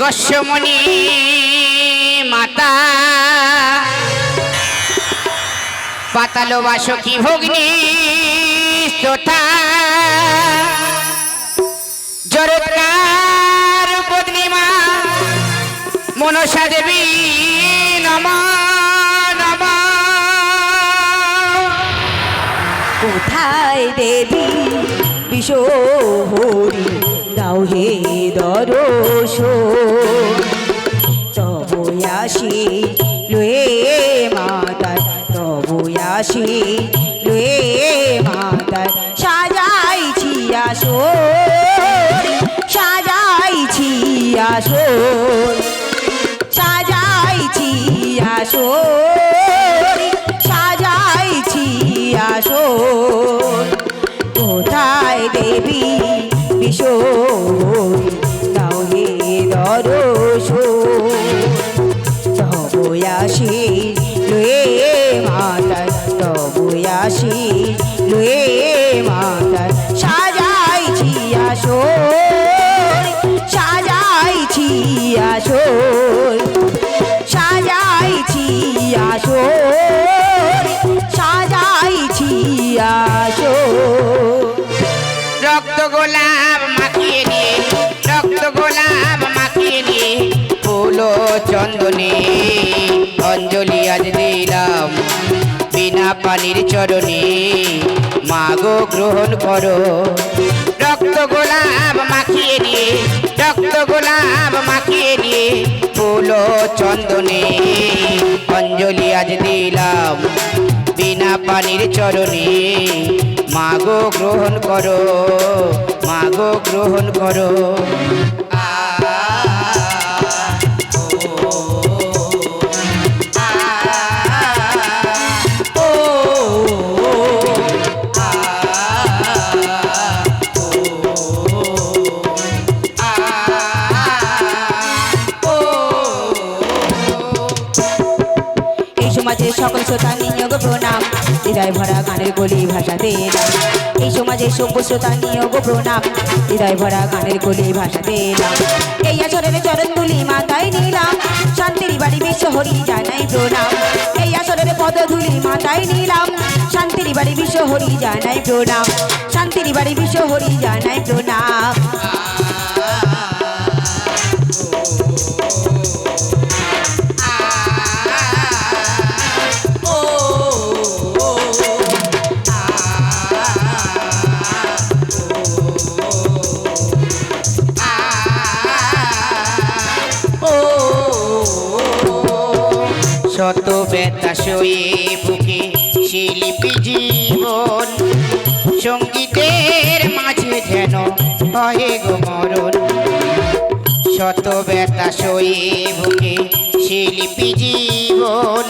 কশ্যমণি মাতা। পাতালো বাসকি ভগ্নি শ্রোতা জরৎকার পদ্মিমা মনসা দেবী, নম নম। কোথায় দেবী? বিশোহরি দাও হে দরস তবয়াসি লুয়ে মাতার তবয়াসি লুয়ে মাতার। সাজাইছি আসর সাজাইছি আসর সাজাইছি আসর সাজাইছি আসর। কোথায় দেবী বিশোরি দাও হে দরস তবয়াসি লুয়ে চন্দনে অঞ্জলি আজ দিলাম বিনা পানির চরণে। মাগো গ্রহণ করো। রক্ত গোলাপ মাখিয়ে নিয়ে, রক্ত গোলাপ মাখিয়ে নিয়ে ফুল চন্দনে। অঞ্জলি আজ দিলাম বিনা পানির চরণে। মাগো গ্রহণ করো, মাগো গ্রহণ করো। সকল শ্রোতা নিয়োগ প্রণাম। হৃদয় ভরা গানের গলি ভাষাতে এই সমাজের সভ্য শ্রোতা নিয়োগ প্রণাম। হৃদয় ভরা গানের গলি ভাষাতে এলাম। এই আসরের চরণ তুলি মাথায় নিলাম। শান্তির বাড়ি বিশ্ব হরি জানাই প্রণাম। এই আসরের পদধুলি মাথায় নিলাম। শান্তির বাড়ি বিশ্ব হরি জানাই প্রণাম। শান্তির বাড়ি বিশ্ব হরি জানাই প্রণাম। সয়ে বুকে শিল্পী জীবন। সঙ্গীতের মাঝে যেন হয় গো মরণ। শত ব্যথা সয়ে বুকে শিল্পী জীবন।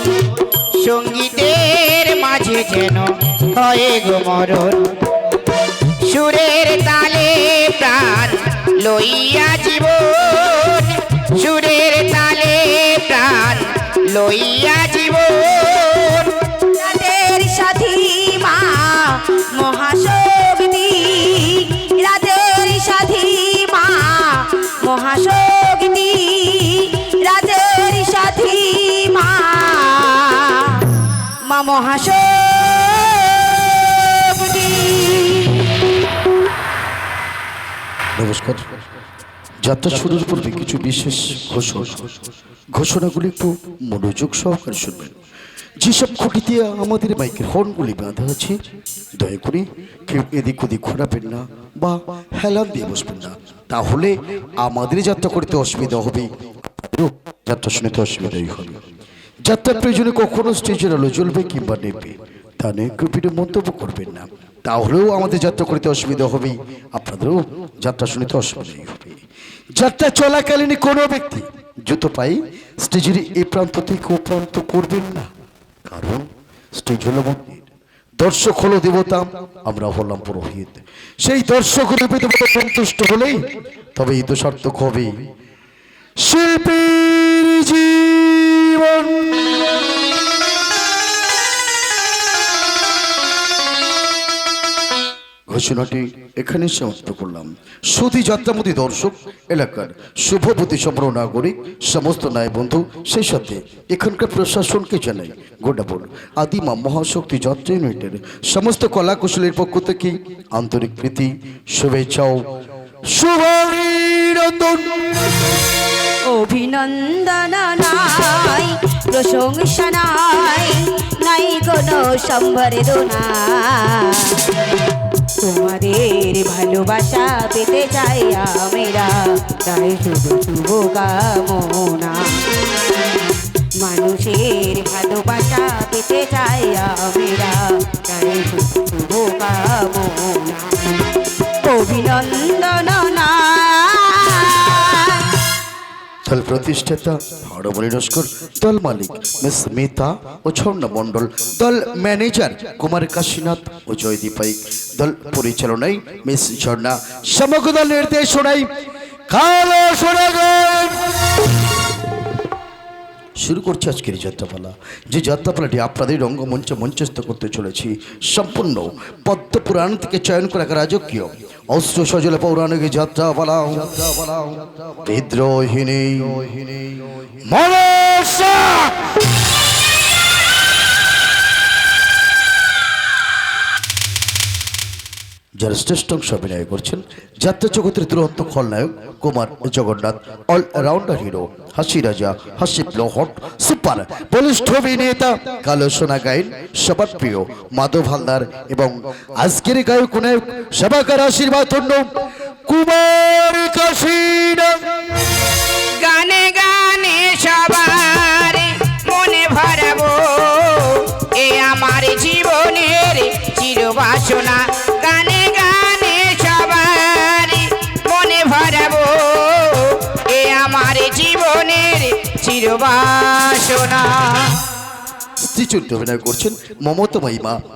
সঙ্গীতের মাঝে যেন হয় গো মরণ। সুরের তালে প্রাণ লইয়া জীবন। সুরের তালে প্রাণ লইয়া জীবন। মা মহাশক্তি নমস্কার। যাত্রা শুরুর পূর্বে কিছু বিশেষ ঘোষণা। ঘোষণাগুলি একটু মনোযোগ সহকারে শুনবেন। যেসব খুঁটিতে আমাদের বাইকের হর্নগুলি বাঁধা আছে, দয়া করে কেউ এদিক ওদিক ঘোরাবেন না বা হেলান দিয়ে বসবেন না। তাহলে আমাদের যাত্রা করতে অসুবিধা হবে। যাত্রা শুনে তো অসুবিধাই হবে। যাত্রার প্রয়োজনে কখনো স্টেজের আলো জ্বলবে কিংবা নেবে? তা নিয়ে কৃপিটে মন্তব্য করবেন না। তাহলেও আমাদের যাত্রা করতে অসুবিধা হবে। আপনাদেরও যাত্রা শুনতে অসুবিধাই হবে। যাত্রা চলাকালীন কোনো ব্যক্তি জুতো পাই স্টেজের এই প্রান্ত থেকে ও প্রান্ত করবেন না। কারণ স্টেজ হলো মন্দির। দর্শক হলো দেবতা, আমরা হলাম পুরোহিত। সেই দর্শক রূপে দেবতা সন্তুষ্ট হলেই তবে এই তো সার্থক হবে। শিল্পীর জীবন ঘোষণাটি এখানে সমাপ্ত করলাম। সুধী যাত্রামতি দর্শক, এলাকার শুভবতী সম্পন্ন নাগরিক, সমস্ত ন্যায় বন্ধু সেই সাথে এখানকার প্রশাসনকে জানাই গোডাবর আদিমা মহাশক্তি যাত্রা ইউনিটের সমস্ত কলা কুশলের পক্ষ থেকে আন্তরিক প্রীতি শুভেচ্ছাও শুভারিরতন অভিনন্দন নাই প্রশংসা নাই নাই কোনো সম্বর্ধনা তোমাদের ভালোবাসা পেতে চাই আমেরা। তাই শুধু শুভ কামনা মানুষের ভালোবাসা পেতে চাই আমেরা। তাই শুধু শুভ কামনা অভিনন্দন দল প্রতিষ্ঠাতা হরমণি নস্কর, দল মালিক মিস মিতা ও ঝর্ণা মণ্ডল দল ম্যানেজার কুমার কাশীনাথ ও জয়দীপ দল পরিচালনায় মিস ঝর্ণা। সমগ্র দল নির্দেশনায় কালো শুরু করছি আজকের যাত্রাপালা। যে যাত্রাপালাটি আপনাদের রঙ্গমঞ্চে মঞ্চস্থ করতে চলেছি, সম্পূর্ণ পদ্মপুরাণ থেকে চয়ন করা রাজকীয় অস্ত্র সজল পৌরাণিক যাত্রাপালা। বিদ্রোহিণী মনসা যারা শ্রেষ্ঠ অংশ অভিনয় করছেন। যাত্রা জগতের দুরন্ত খলনায়ক Kumar Jagannath all rounder hero হাসি রাজা হাসি হট সুপার, বলিষ্ঠ অভিনেতা, কালো সোনা গাইন সবার প্রিয় মাধব হালদার এবং আজকের গায়ক নায়ক সবাকার আশীর্বাদ ধন্য কুমার কাশীনা গানে গানে সবার মনে ভরাবো, এ আমার জীবনের চিরবাসনা। চিরবাসনা স্ত্রীচরিত্রে অভিনয় করছেন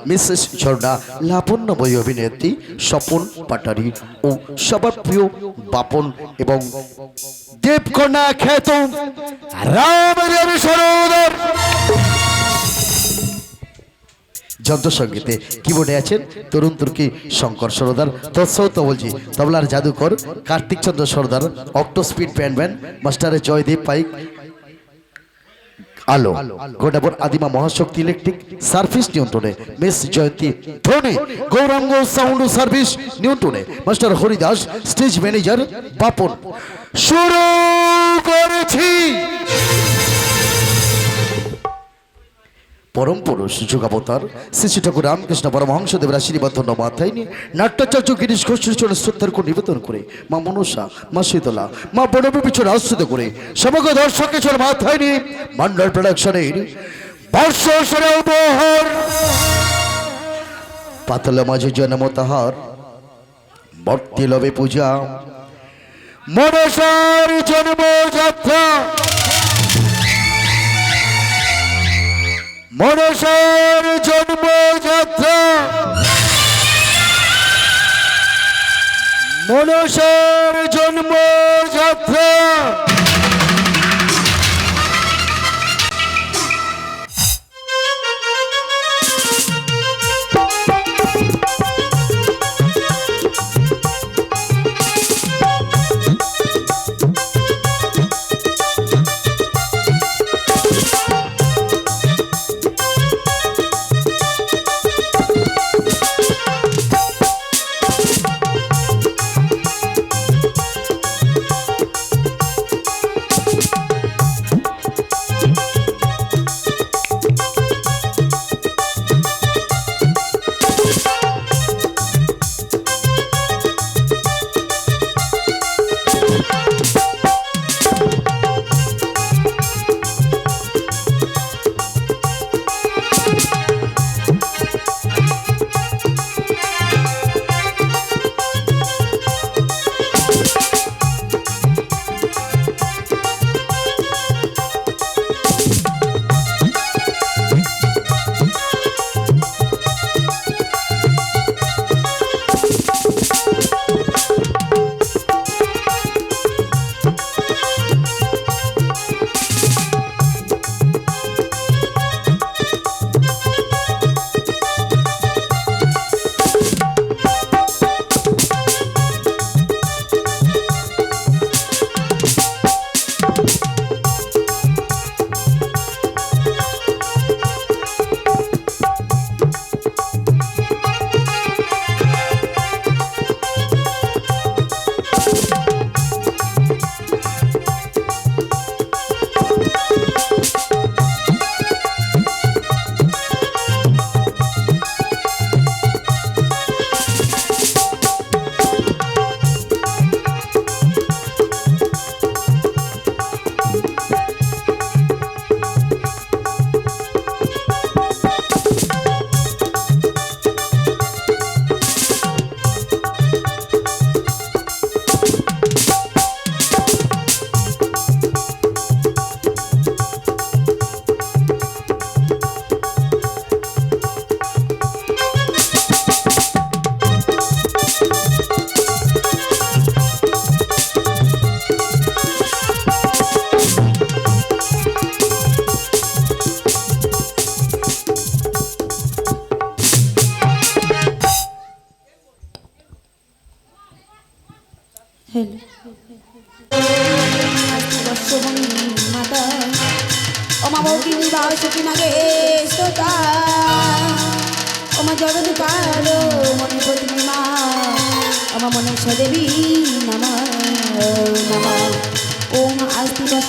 মিসেস ঝর্ণা, লাবণ্যময়ী অভিনেত্রী স্বপন পাটারি ও সবার প্রিয় বাপন এবং দেবকন্যা খ্যাত যন্ত্রসঙ্গীতে কিবোর্ডে আছেন তরুণ তুর্কি শঙ্কর সরদার তৎসত বলছি তবলার জাদুকর Kartik Chandra Sardar octo speed bandman মাস্টারে Joydeep Paik আলো। গোডাবর আদিমা মহাশক্তি ইলেকট্রিক সার্ভিস নিয়ন্ত্রণে। Miss Jayanti Dhoni, Gouranga sound service নিয়ন্ত্রণে। Master Haridas, stage manager Bapan শুরু করেছি। পরম পুরুষ, যুগাবতার শ্রী ঠাকুর রামকৃষ্ণ পরমহংসদেবের আশীর্বাদ ধন্য মাথায় নিয়ে নাট্যাচার্য গিরিশ ঘোষের চরণে শ্রদ্ধার করে নিবেদন করে, মা মনসা, মা শীতলা, মা বনবী পিছনে আশ্রিত করে, সমগ্র দর্শককে চল মাথায় নিয়ে মন্ডল প্রোডাকশনের বর্ষ সরে উপহার। পাতল মাঝে জন্ম তাহার বর্তি লবে পূজা। মনসার জন্ম যাত্রা। মনসার জন্মযাত্রা মনসার জন্মযাত্রা হ্যালো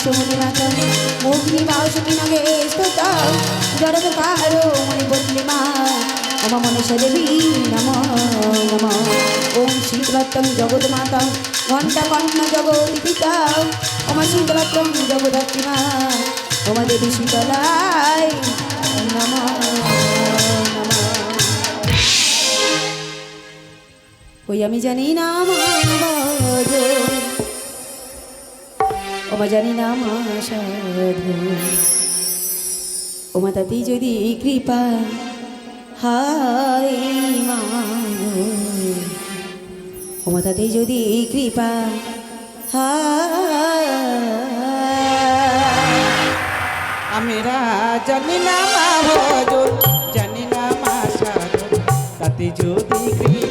বর্ষবনী মাতা ভৌকিনী বাসকি নাগে শ্রোতা জগৎ কালো মনে পত্নী মা অমা মনসা দেবী নম ওম শীতলত্তম জগৎ মাতা ঘণ্টা কর্ণ জগৎ পিতা অমা শীতলত্তম জগদ্ধাত্রী মা ওমা দেবী শীতলায় নম ওই আমি জানি না ভজ ওমা জানি না সাধু। ওমা তাতেই যদি কৃপা হাই মা। ওমা তাতেই যদি কৃপা আমরা জানি না মা ভজন, জানি না মা সাধন তাতে যদি কৃপা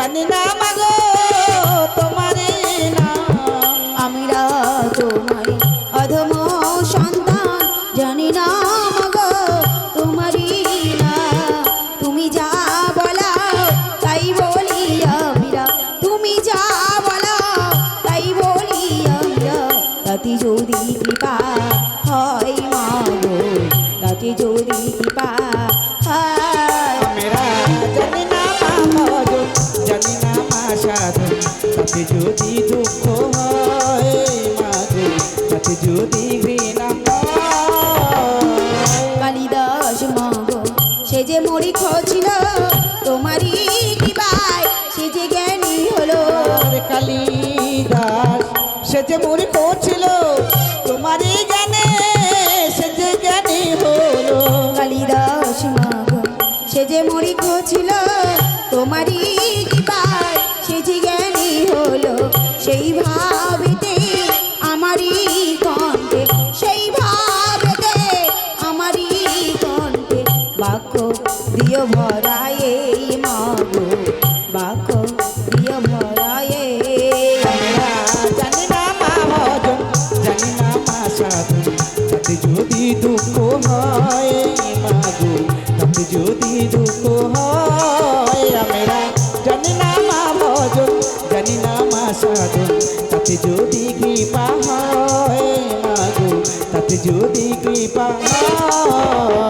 জানি না মাগো তাতে যদি দুঃখ হয় মাঝে তাতে যদি ঘৃণা কালিদাস মগ সে যে মরি ছিল তোমারই কৃপায় সে যে জ্ঞানী হলো। কালিদাস সে যে মূর্খ যদি কৃপা হয় মাগো তাতে যদি কৃপা হয়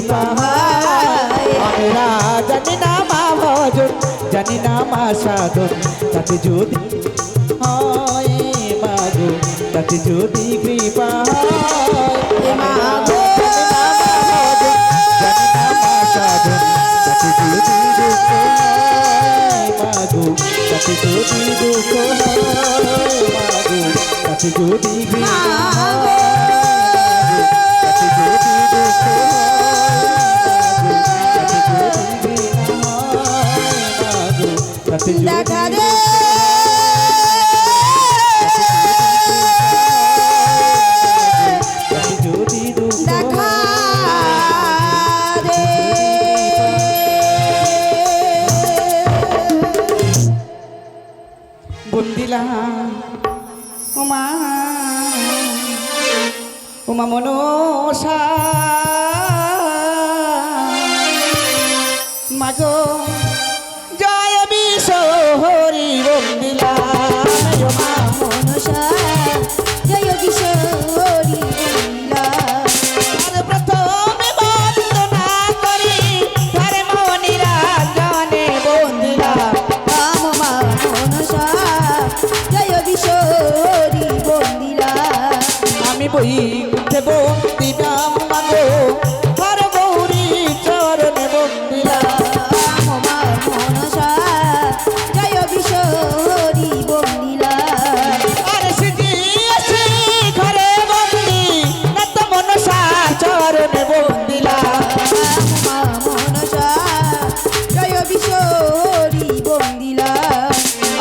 কৃপা হয় আমরা জানি না মা ভজন জানি না মা সাধন তাতে যদি হয় মাগো তাতে যদি কৃপা হয় যদি দুঃখ হয় মাগো যদি দুঃখ দেখা রে বন্দিলা উমা। উমা মনসা। মাগো। হইতে বন্দি নাম মাগো? আর গৌরী চরণে বন্দিলা আমার মনসা জয় বিশোরী বন্দিলা আর সিজি আছে ঘরে বন্দি না তো মনসা চরণে বন্দিলা আমার মনসা জয় বিশোরী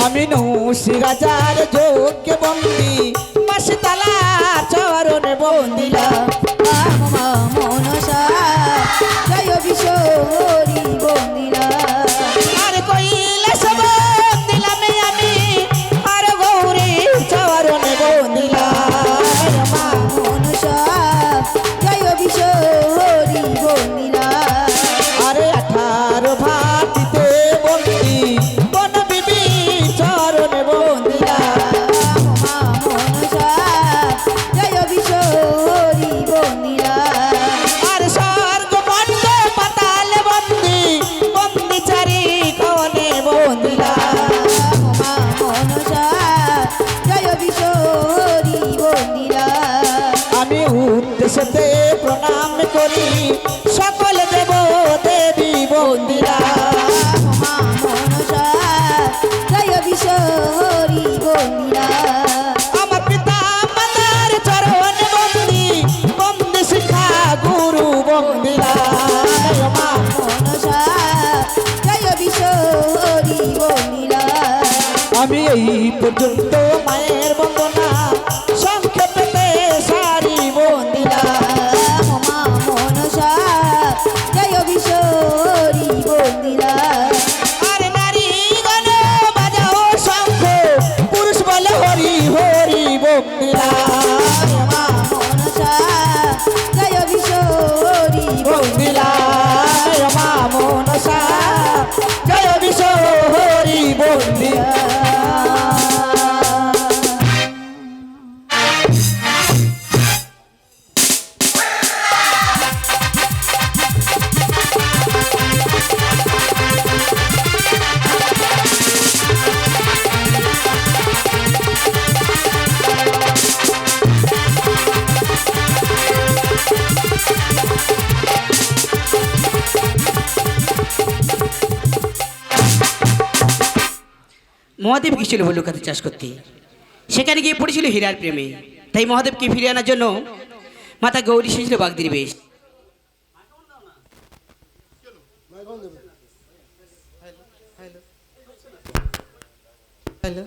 আমি নৌ রাজার ভুবন বিলায় মা মনসা। জয় বিশ্বরী বলিলা আমি এই পর্যন্ত মায়ের গিয়েছিল ভল্লুকাতে চাষ করতে? সেখানে গিয়ে পড়েছিল হীরার প্রেমে। তাই মহাদেবকে ফিরে আনার জন্য মাতা গৌরী সেছিল বাগদির বেশ। হ্যালো